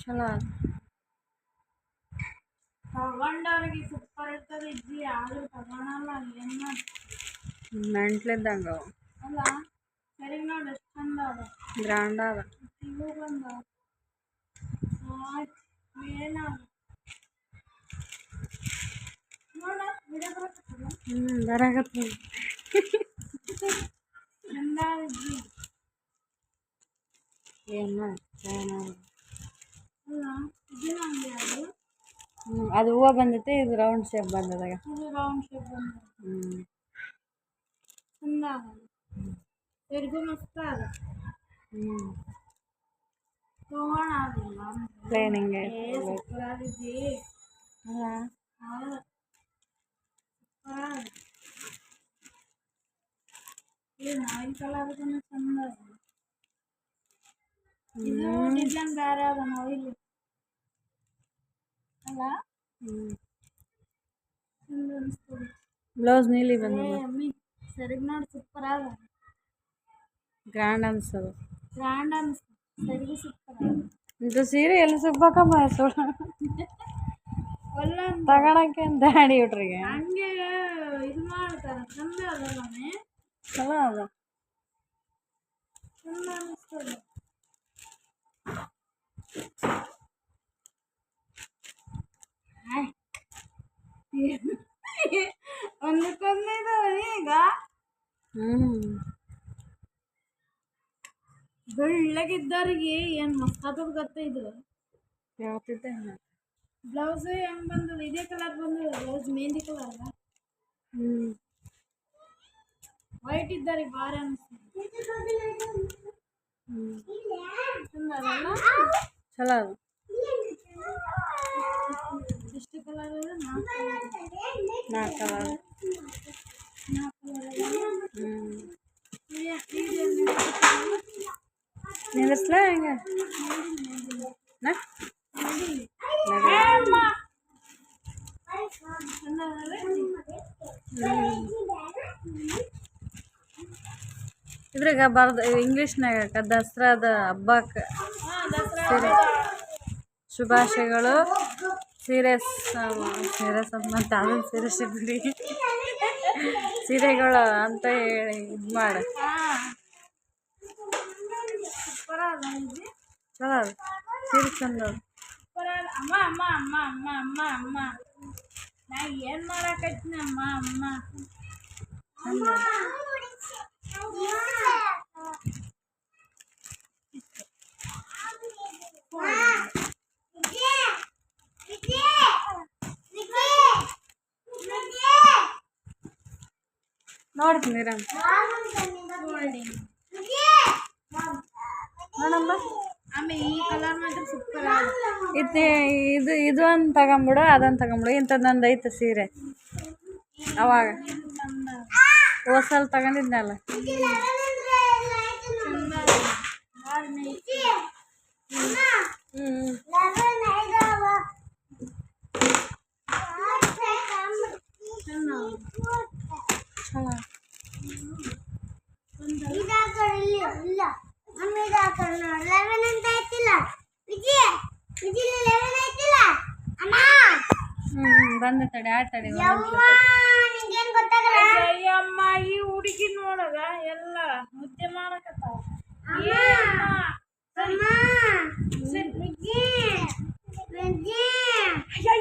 ಚಲೋ ಅದ ತಗೊಂಡವ್ರಿಗೆ ಸೂಪರ್ ಇರ್ತದೆ ಇಜ್ಜಿ ಯಾರು ತಗೊಳಲ್ಲ ಏನು ಮಾಡಿ ಮೆಂಟ್ಲಿದ್ದಂಗ ಅವ ಅಲ್ಲ ಸರಿ ನೋಡಿ ಎಷ್ಟು ಚಂದ ಅದ ಗ್ರ್ಯಾಂಡ್ ಅದ ಇವು ಬಂದ ಏನಾಗ ನೋಡ ವಿಡಿಯೋ ಬರಕತ್ತದ ಹ್ಞೂ ಬರಾಕತ್ತ ಚಂದ ಇಜ್ಜಿ ಏನು ಚೆನ್ನಾಗಿ ಅಲ್ಲ ಇದನ್ನ ಹಂಗೆ ಅದು ಹ್ಞೂ ಅದು ಹೂವು ಬಂದೈತೆ ಇದು ರೌಂಡ್ ಶೇಪ್ ಬಂದದಾಗ ಇದು ರೌಂಡ್ ಶೇಪ್ ಬಂದ ಹ್ಞೂ ಚಂದ ಅದ ಸರಿಗೂ ಮಸ್ತ್ ಅದ ಹ್ಞೂ ತಗೋಣ ಆಗಿಲ್ಲ ಪ್ಲೇನಿಂಗ್ ಏ ಸೂಪರ್ ಆಗಿದ್ದಿ ಅಲ್ಲ ಹೌದು ಸೂಪರ್ ಆದ ಇದು ನಾಯಿನ ಕಲರ್ ಚಂದ ಅದ ಇದು ಡಿಸೈನ್ ಬೇರೆ ಅದ ನಾವಿಲ್ಲಿ ಅಲ್ಲ ಹ್ಞೂ ಚಂದ ಅನಿಸ್ತದೆ ಬ್ಲೌಸ್ ನೀಲಿ ಏ ಬಂದದ ಅಮ್ಮಿ ಸರಿಗ್ ನೋಡಿ ಸೂಪರ್ ಅದ ಗ್ರ್ಯಾಂಡ್ ಅನ್ಸದ ಗ್ರ್ಯಾಂಡ್ ಅನಿಸ್ತು ಸರಿಗೂ ಸೂಪರ್ ಅದ ಇದು ಸೀರೆ ಎಲ್ಲಿ ಸಿಗ್ಬೇಕಮ್ಮ ಸೋಳ ಒಳ್ಳೆ ಅಂತ ತಗೊಳಕ್ಕೆ ಅಂತ ಹಾಡಿ ಹುಡ್ರಿಗೆ ಹಂಗೆ ಇದು ಮಾಡ್ತಾರೆ ಚಂದ ಅದಲ್ಲ ಮೇ ಚಲೋ ಅದ ಚಂದ ಅನಿಸ್ತದೆ ಒಂದಕ್ಕೊಂದು ಈಗ. ಬೆಳ್ಳಗಿದ್ದವ್ರಿಗೆ ಏನು ಮಸ್ತಾತದ ಗೊತ್ತ ಇದು ಯಾವ್ದಿದ್ದೆ ಬ್ಲೌಸ್ ಹೆಂಗ್ ಬಂದು ಇದೇ ಕಲರ್ ಬಂದು ಬ್ಲೌಸ್? ಮೆಹಂದಿ ಕಲರ್ ಹ್ಞೂ ವೈಟ್ ಇದ್ದಾರೆ ಬಾರ ಅನಿಸ್ತದೆ Nah, ಇದ್ರಾಗ ಬರ್ದು ಇಂಗ್ಲೀಷ್ನಾಗ ದಸರಾದ ಹಬ್ಬಕ್ಕೆ ಸೀರೆ. ಶುಭಾಶಯಗಳು. ಸೀರೆ ಸೀರೆಸ್ ಅದೊಂದು ಸೀರೆ ಸಿಗಲಿ. ಸೀರೆಗಳು ಅಂತ ಹೇಳಿ ಇದು ಮಾಡಿ. ಚಲೋ ಸೀರೆ ಚಂದ ಅಮ್ಮ ಅಮ್ಮ ಅಮ್ಮ ಅಮ್ಮ ಅಮ್ಮ ಅಮ್ಮ. ನಾ ಏನ್ ಮಾಡಕತ್ತೀನಿ ಅಮ್ಮ ಅಮ್ಮ ಚಂದ ಅದು. ನೋಡ್ತೀನಿ ರಾಮ್ ಫೋಲ್ಡಿಂಗ್ ನೋಡಮ್ಮ. ಆಮೇಲೆ ಈ ಕಲರ್ ಮಾತ್ರ ಸೂಪರ್ ಇದು ಇದು ಇದು ಒಂದು ತಗೊಂಬಿಡು ಅದೊಂದು ತಗೊಂಬಿಡು. ಇಂಥದ್ದೊಂದು ಐತೆ ಸೀರೆ. ಅವಾಗ. ಹೋಸಲ್ ತಗೊಂಡಿದ್ನಲ್ಲ. ಹ್ಞೂ ಹ್ಞೂ ಅಮ್ಮ! ತಡಿ ಆಯ್ತು ತಡಿ ಒಂದ್ ನಿಮಿಷ ಗೊತ್ತಾಗಲ್ಲ? ಅಯ್ಯಮ್ಮ ಈ ಹುಡುಗಿ ನೋಡಗ ಎಲ್ಲ ಮುದ್ದೆ ಮಾಡಕತ್ತಾವ ಅಮ್ಮ! ಅಮ್ಮ. ಅಯ್ಯಯ್ಯ